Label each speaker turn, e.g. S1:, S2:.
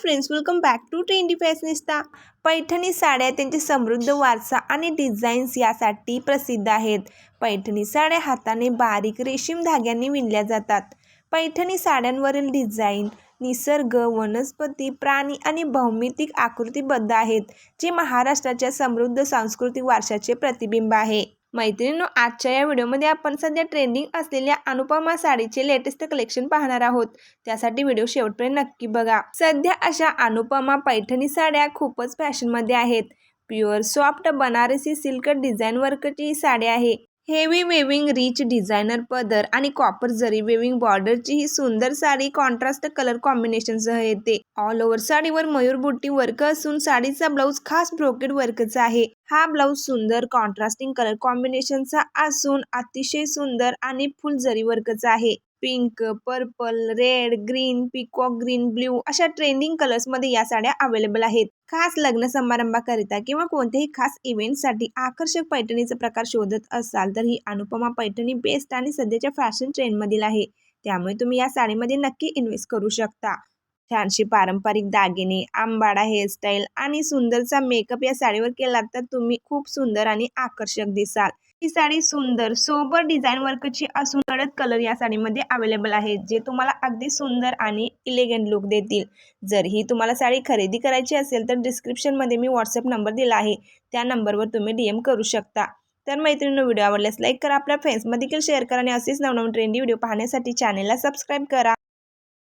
S1: Friends welcome back to trendy fashionista Paithani साड्या त्यांचे समृद्ध वारसा आणि डिझाईन्स यासाठी प्रसिद्ध आहेत. पैठणी साड्या हाताने बारीक रेशीम धाग्यांनी विणल्या जातात. पैठणी साड्यांवरील डिझाईन निसर्ग वनस्पती प्राणी आणि भौमितिक आकृतीबद्ध आहेत जे महाराष्ट्राच्या समृद्ध सांस्कृतिक वारशाचे प्रतिबिंब आहे. मैत्रिणींनो आजच्या या व्हिडिओमध्ये आपण सध्या ट्रेंडिंग असलेल्या अनुपमा साडीचे लेटेस्ट कलेक्शन पाहणार आहोत. त्यासाठी व्हिडिओ शेवटपर्यंत नक्की बघा. सध्या अशा अनुपमा पैठणी साड्या खूपच फॅशनमध्ये आहेत. Pure soft Banarasi silk design वर्कची ही साडी आहे. हेवी वेविंग रिच डिझायनर पदर आणि कॉपर जरी वेविंग बॉर्डरची ही सुंदर साडी कॉन्ट्रास्ट कलर कॉम्बिनेशनसह येते. ऑल ओव्हर साडीवर मयूर बुट्टी वर्क असून साडीचा ब्लाऊज खास ब्रोकेड वर्कचा आहे. हा ब्लाऊज सुंदर कॉन्ट्रास्टिंग कलर कॉम्बिनेशनचा असून अतिशय सुंदर आणि फुल जरी वर्कचा आहे. Pink purple red green peacock green blue अशा ट्रेंडिंग कलर्समध्ये या साड्या अवेलेबल आहेत. खास लग्न समारंभाकरिता किंवा कोणत्याही खास इव्हेंटसाठी आकर्षक पैठणीचा प्रकार शोधत असाल तर ही अनुपमा पैठणी बेस्ट आणि सध्याच्या फॅशन ट्रेंडमधील आहे. त्यामुळे तुम्ही या साडीमध्ये नक्की इन्व्हेस्ट करू शकता. छानशी पारंपरिक दागिने आंबाडा हेअरस्टाईल आणि सुंदरचा मेकअप या साडीवर केला तर तुम्ही खूप सुंदर आणि आकर्षक दिसाल. ही साडी सुंदर सोबर डिझाईन वर्कची असून कडक कलर या साडीमध्ये अवेलेबल आहे जे तुम्हाला अगदी सुंदर आणि इलेगंट लुक देतील. जर ही तुम्हाला साडी खरेदी करायची असेल तर डिस्क्रिप्शनमध्ये मी व्हॉट्सअप नंबर दिला आहे. त्या नंबरवर तुम्ही डी एम करू शकता. तर मैत्रिणी व्हिडिओ आवडल्यास लाईक करा. आपल्या फ्रेंड्समध्ये देखील शेअर करा आणि असेच नवनवीन ट्रेंडी व्हिडिओ पाहण्यासाठी चॅनेलला सबस्क्राईब करा.